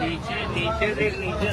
नीचे नीचे देख नीचे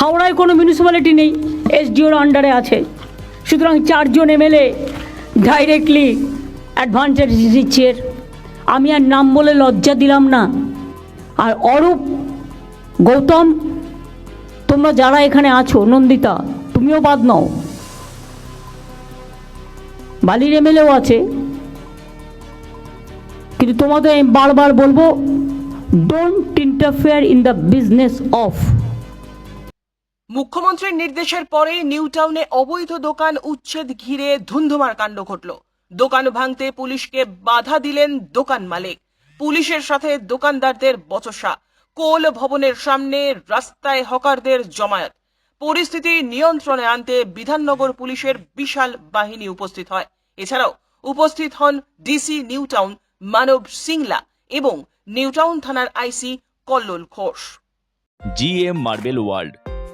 হাওড়ায় কোনো মিউনিসিপ্যালিটি নেই এসডিওর আন্ডারে আছে। সুতরাং চারজন এমএলএ ডাইরেক্টলি অ্যাডভান্টেজ দিচ্ছে আমি আর নাম বলে লজ্জা দিলাম না। আর অরূপ, গৌতম, তোমরা যারা এখানে আছো, নন্দিতা, তুমিও বাদ নাও। বালির এমএলএও আছে। কিন্তু তোমাদের বারবার বলব don't interfere in the business of মুখ্যমন্ত্রীর নির্দেশের পরে নিউ টাউনে অবৈধ দোকান উচ্ছেদ ঘিরে ধুন্ধুমার কাণ্ড ঘটল। দোকান ভাঙতে পুলিশকে বাধা দিলেন দোকান মালিক। পুলিশের সাথে দোকানদারদের বচসা। কোল ভবনের সামনে রাস্তায় হকারদের জমায়েত। পরিস্থিতি নিয়ন্ত্রণে আনতে বিধাননগর পুলিশের বিশাল বাহিনী উপস্থিত হয়। এছাড়াও উপস্থিত হন DC New Town Manab Singla এবং নিউ টাউন থানার IC Kallol Ghosh. GM Marble World.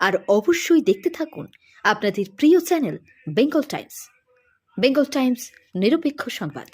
আর অবশ্যই দেখতে থাকুন আপনাদের প্রিয় channel Bengal Times. Bengal Times নিরপেক্ষ সংবাদ।